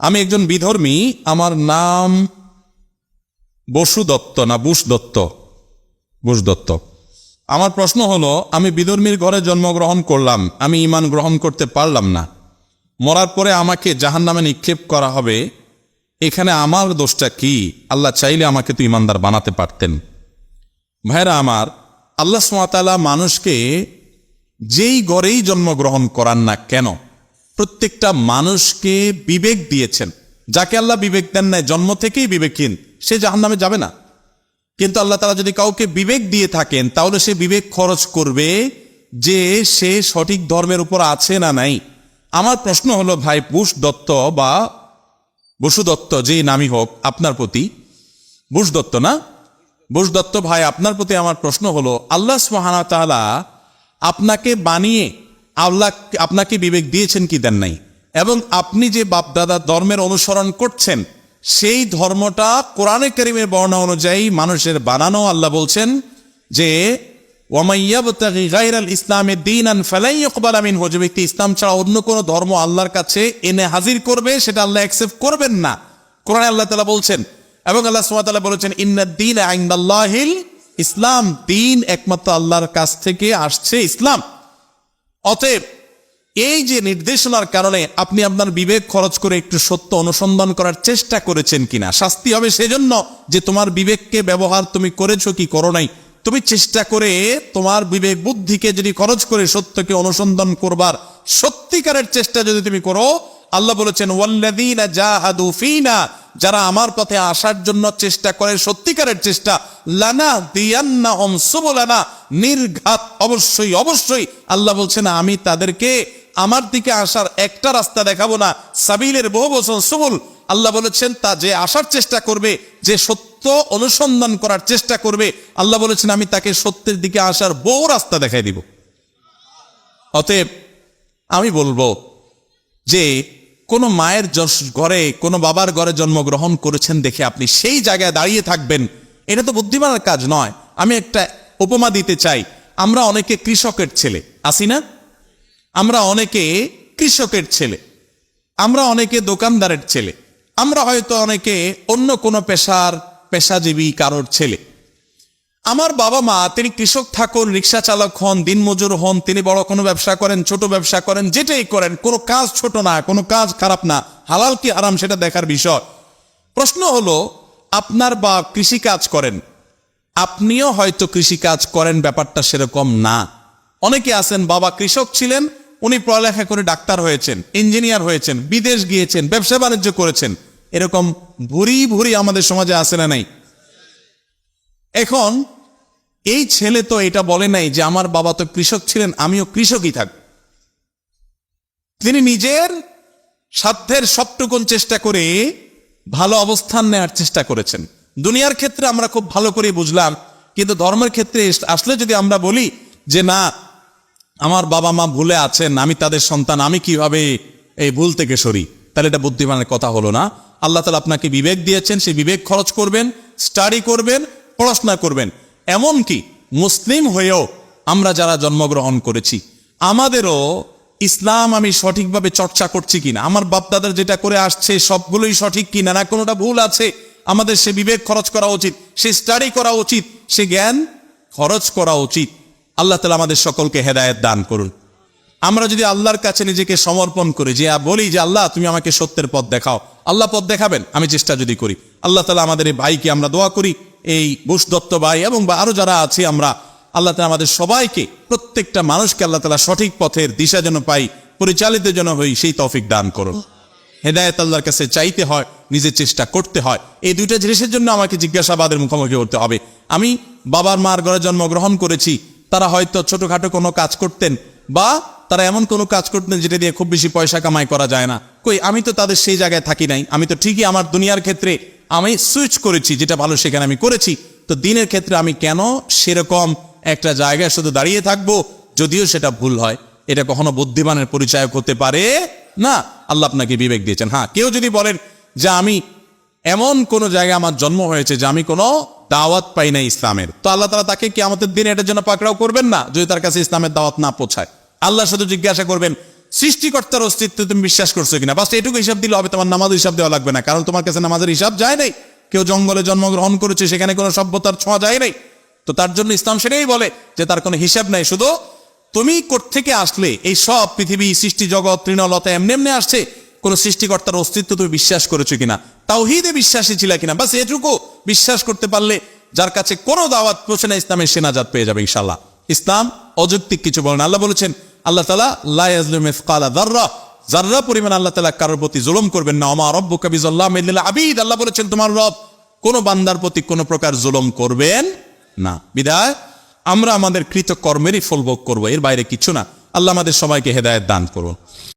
আমি একজন বিধর্মী, আমার নাম বসু দত্ত না বুশ দত্ত বুশ দত্ত আমার প্রশ্ন হলো, আমি বিধর্মীর ঘরে জন্মগ্রহণ করলাম, আমি ইমান গ্রহণ করতে পারলাম না। মরার পরে আমাকে জাহান নামে নিক্ষেপ করা হবে, এখানে আমার দোষটা কি? আল্লাহ চাইলে আমাকে তো ইমানদার বানাতে পারতেন। ভাইরা আমার, আল্লাহ সুমাতালা মানুষকে যেই গড়েই জন্মগ্রহণ করান না কেন প্রত্যেকটা মানুষকে বিবেক দিয়েছেন। যাকে আল্লাহ বিবেক দেন নাই, জন্ম থেকেই বিবেকহীন, সে জাহান নামে যাবে না। কিন্তু আল্লাহ তারা যদি কাউকে বিবেক দিয়ে থাকেন, তাহলে সে বিবেক খরচ করবে যে সে সঠিক ধর্মের উপর আছে না নাই। আমার প্রশ্ন হলো, ভাই, বুশ দত্ত বা বসু দত্ত যে নামই হোক আপনার প্রতি, বুশ দত্ত না? বুশ দত্ত ভাই, আপনার প্রতি আমার প্রশ্ন হলো, আল্লাহ সুহানা তাআলা আপনাকে বানিয়ে আল্লাহ আপনাকে বিবেক দিয়েছেন কি দেন নাই? এবং আপনি যে বাপদাদা ধর্মের অনুসরণ করছেন, সেই ধর্মটা কোরআনে করিমের বর্ণনা অনুযায়ী মানুষের বানানো আল্লাহ বলছেন যে ইসলামের দিন আন ফালাই ইকবাল আমিন যে ব্যক্তি ইসলাম ছাড়া অন্য কোনো ধর্ম আল্লাহর কাছে এনে হাজির করবে, সেটা আল্লাহ অ্যাকসেপ্ট করবেন না। কোরআনে আল্লাহ তাআলা বলছেন, এবং আল্লাহ তাআলা বলেছেন ইন্নাদ দীন ইনদাল্লাহিল ইসলাম। দিন একমাত্র আল্লাহর কাছ থেকে আসছে ইসলাম। অতএব এই যে নির্দেশনার কারণে আপনি আপনার বিবেক খরচ করে একটু সত্য অনুসন্ধান করার চেষ্টা করেছেন কিনা, শাস্তি হবে সেজন্য যে তোমার বিবেককে ব্যবহার তুমি করেছ কি করো নাই, তুমি চেষ্টা করে তোমার বিবেক বুদ্ধিকে যদি খরচ করে সত্যকে অনুসন্ধান করবার সত্যিকারের চেষ্টা যদি তুমি করো আল্লাহ বলেছেন, ওয়াল্লাযীনা জাহাদু ফিনা যারা আমার পথে আসার জন্য চেষ্টা করে, সত্যিকারের চেষ্টা, লানা দিয়ান্নাহুম সুবুলানা নির্ঘাত, অবশ্যই অবশ্যই। আল্লাহ বলছেন, আমি তাদেরকে আমার দিকে আসার একটা রাস্তা দেখাবো না, সাবিলের বহু বছর সুবুল। আল্লাহ বলেছেন, তা যে আসার চেষ্টা করবে, যে সত্য অনুসন্ধান করার চেষ্টা করবে, আল্লাহ বলেছেন, আমি তাকে সত্যের দিকে আসার বহু রাস্তা দেখাই দিব। অতএব আমি বলব যে কোনো মায়ের ঘরে, কোনো বাবার ঘরে জন্মগ্রহণ করেছেন দেখে আপনি সেই জায়গায় দাঁড়িয়ে থাকবেন। এটা তো বুদ্ধিমানের কাজ নয়। আমি একটা উপমা দিতে চাই। আমরা অনেকে কৃষকের ছেলে। আসি না? আমরা অনেকে কৃষকের ছেলে। আমরা অনেকে দোকানদারের ছেলে। আমরা হয়তো অনেকে অন্য কোনো পেশার, পেশাজীবী কারোর ছেলে। আমার বাবা মা, তিনি কৃষক থাকুন রিক্সা চালক হন, দিনমজুর হন, তিনি বড় কোনো ব্যবসা করেন, ছোট ব্যবসা করেন, যেটাই করেন, কোনো কাজ ছোট না, কোনো কাজ খারাপ না, হালাল কি আরাম সেটা দেখার বিষয়। প্রশ্ন হলো, আপনার বা কৃষি কাজ করেন, আপনিও হয়তো কৃষি কাজ করেন, ব্যাপারটা সেরকম না। অনেকে আছেন, বাবা কৃষক ছিলেন, উনি পড়ালেখা করে ডাক্তার হয়েছেন, ইঞ্জিনিয়ার হয়েছেন, বিদেশ গিয়েছেন, ব্যবসা বাণিজ্য করেছেন, এরকম ভুরি ভুরি আমাদের সমাজে আসে না নাই? এখন এই ছেলে তো এটা বলে নাই যে আমার বাবা তো কৃষক ছিলেন, আমিও কৃষকই থাক। তিনি নিজের সাধ্যের সবটুকুন চেষ্টা করে ভালো অবস্থান নেওয়ার চেষ্টা করেছেন। দুনিয়ার ক্ষেত্রে আমরা খুব ভালো করে বুঝলাম, কিন্তু ধর্মের ক্ষেত্রে আসলে যদি আমরা বলি যে না, আমার বাবা মা ভুলে আছেন, আমি তাদের সন্তান, আমি কীভাবে এই ভুল থেকে সরি? তাহলে এটা বুদ্ধিমানের কথা হলো না। আল্লাহ তালা আপনাকে বিবেক দিয়েছেন, সেই বিবেক খরচ করবেন স্টাডি করবেন, পড়াশোনা করবেন। এমন কি মুসলিম হয়েও আমরা যারা জন্মগ্রহণ করেছি, আমাদেরও ইসলাম আমি সঠিকভাবে চর্চা করছি কিনা, আমার বাপদাদার যেটা করে আসছে সবগুলোই সঠিক কিনা, না কোনোটা ভুল আছে, আমাদের সে বিবেক খরচ করা উচিত, সে স্টাডি করা উচিত, সে জ্ঞান খরচ করা উচিত। আল্লাহ তালা আমাদের সকলকে হেদায়েত দান করুন। আমরা যদি আল্লাহর কাছে নিজেকে সমর্পণ করি, যে বলি যে, আল্লাহ, তুমি আমাকে সত্যের পথ দেখাও। আল্লাহ পথ দেখাবেন, আমি চেষ্টা যদি করি। আল্লাহ তালা আমাদের এই ভাইকে আমরা দোয়া করি। এই বুশ দত্ত ভাই এবং বা আরও যারা আছে আমরা, আল্লাহ তালা আমাদের সবাইকে, প্রত্যেকটা মানুষকে আল্লাহ তালা সঠিক পথের দিশা যেন পাই, পরিচালিত যেন হই, সেই তফিক দান করুন। হেদায়ত আল্লাহর কাছে চাইতে হয় নিজের চেষ্টা করতে হয়। এই দুইটা জিনিসের জন্য আমাকে জিজ্ঞাসাবাদের মুখোমুখি করতে হবে। আমি বাবার মার ঘরে জন্মগ্রহণ করেছি, তারা হয়তো ছোটখাটো কোনো কাজ করতেন, বা তারা এমন কোনো কাজ করতেন যেটা দিয়ে খুব বেশি পয়সা কামাই করা যায় না। কই, আমি তো তাদের সেই জায়গায় থাকি নাই, আমি তো ঠিকই আমার দুনিয়ার ক্ষেত্রে আমি সুইচ করেছি যেটা ভালো সেখানে আমি করেছি। তো দিনের ক্ষেত্রে আমি কেন সেরকম একটা জায়গায় শুধু দাঁড়িয়ে থাকব? যদিও সেটা ভুল হয়। এটা কখনো বুদ্ধিমানের পরিচায়ক হতে পারে না। আল্লাহ আপনাকে বিবেক দিয়েছেন। হ্যাঁ কেউ যদি বলেন যে আমি এমন কোন জায়গায় আমার জন্ম হয়েছে যে আমি কোনো দাওয়াত পাই না ইসলামের। তো আল্লাহ তালা তাকে কি আমাদের দিন এটার জন্য পাকড়াও করবেন না, যদি তার কাছে ইসলামের দাওয়াত না পৌঁছায়। আল্লাহ শুধু জিজ্ঞাসা করবেন সৃষ্টিকর্তার অস্তিত্ব তুমি বিশ্বাস করছ কিনা? বাস এটুকু হিসাব দিলে হবে, তোমার নামাজ হিসাব দেওয়া লাগবে না, কারণ তোমার কাছে নামাজের হিসাব যায় নাই। কেউ জঙ্গলে জন্মগ্রহণ করেছে, সেখানে কোনো সভ্যতার ছোঁয়া যায় নাই। তো তার জন্য ইসলাম সেটাই বলে যে তার কোনো হিসাব নাই, শুধু তুমি থেকে আসলে এই সব পৃথিবী, সৃষ্টি জগৎ, তৃণলতা এমনি এমনি আসছে, কোনো সৃষ্টিকর্তার অস্তিত্ব তুমি বিশ্বাস করেছ কিনা? তাওহিদে বিশ্বাসী ছিল কিনা? বাস এটুকু বিশ্বাস করতে পারলে যার কাছে কোনো দাওয়াত পৌঁছে না ইসলামের সেনাজাত পেয়ে যাবে ইনশাল্লাহ ইসলাম অযৌক্তিক কিছু বলেন আল্লাহ বলেছেন আল্লাহ তালা লাইজলা দাররা জাররা পরিমাণ আল্লাহ তালা কারোর প্রতি জুলুম করবেন না আমার রব্য কাবিজল্লাহ আবিদ, আল্লাহ বলেছেন তোমার রব কোন বান্দার প্রতি কোনো প্রকার জুলুম করবেন না। বিদায়, আমরা আমাদের কৃতকর্মেরই ফলভোগ করব, এর বাইরে কিছু না। আল্লাহ আমাদের সবাইকে হেদায়ত দান করুন।